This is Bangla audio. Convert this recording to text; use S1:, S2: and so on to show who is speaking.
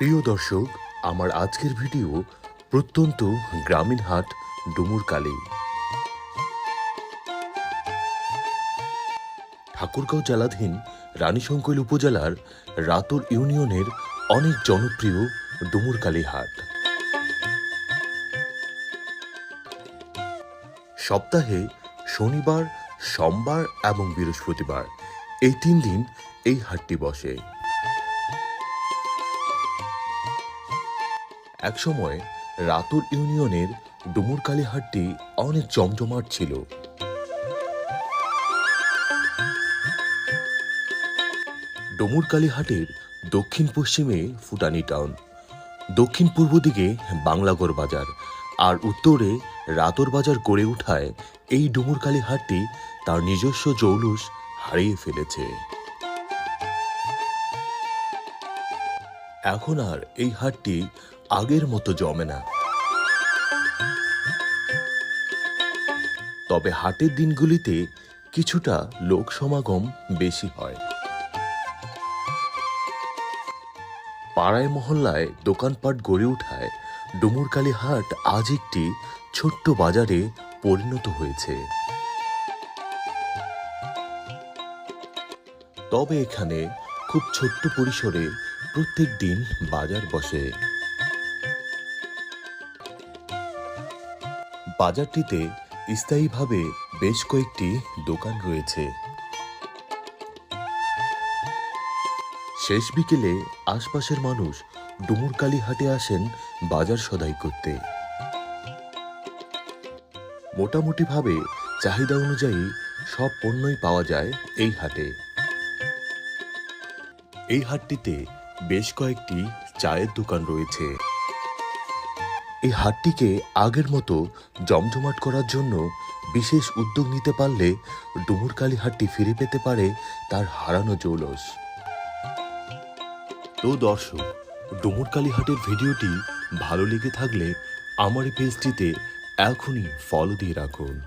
S1: প্রিয় দর্শক, আমার আজকের ভিডিও প্রত্যন্ত গ্রামীণ হাট ডুমুরকালী ঠাকুরগাঁও জেলাধীন রানীশঙ্কৈল উপজেলার রাতর ইউনিয়নের অনেক জনপ্রিয় ডুমুরকালী হাট। সপ্তাহে শনিবার, সোমবার এবং বৃহস্পতিবার এই তিন দিন এই হাটটি বসে। একসময় রাতুর ইউনিয়নের ডুমুরকালী হাটটি অনেক জমজমাট ছিল। ডুমুরকালী হাটের দক্ষিণ পশ্চিমে ফুটানি টাউন দক্ষিণ পূর্ব দিকে বাংলাগড় বাজার আর উত্তরে রাতর বাজার গড়ে ওঠায় এই ডুমুরকালী হাটটি তার নিজস্ব জৌলুস হারিয়ে ফেলেছে। এখন আর এই হাটটি আগের মতো জমে না। তবে হাটের দিনগুলিতে কিছুটা লোক সমাগম বেশি হয়। পাড়ায় মহল্লায় দোকানপাট গড়ে ওঠায় ডুমুরকালী হাট আজ একটি ছোট্ট বাজারে পরিণত হয়েছে। তবে এখানে খুব ছোট্ট পরিসরে প্রত্যেক দিন বাজার বসে। বাজারটিতে স্থায়ীভাবে বেশ কয়েকটি দোকান রয়েছে। শেষ বিকেলে আশপাশের মানুষ ডুমুরকালী হাটে আসেন বাজার সদাই করতে। মোটামুটিভাবে চাহিদা অনুযায়ী সব পণ্যই পাওয়া যায় এই হাটে। এই হাটটিতে বেশ কয়েকটি চায়ের দোকান রয়েছে। এই হাটটিকে আগের মতো জমজমাট করার জন্য বিশেষ উদ্যোগ নিতে পারলে ডুমুরকালী হাটটি ফিরে পেতে পারে তার হারানো জৌলস। তো দর্শক, ডুমুরকালী হাটের ভিডিওটি ভালো লেগে থাকলে আমার এই পেজটিতে এখনই ফলো দিয়ে রাখুন।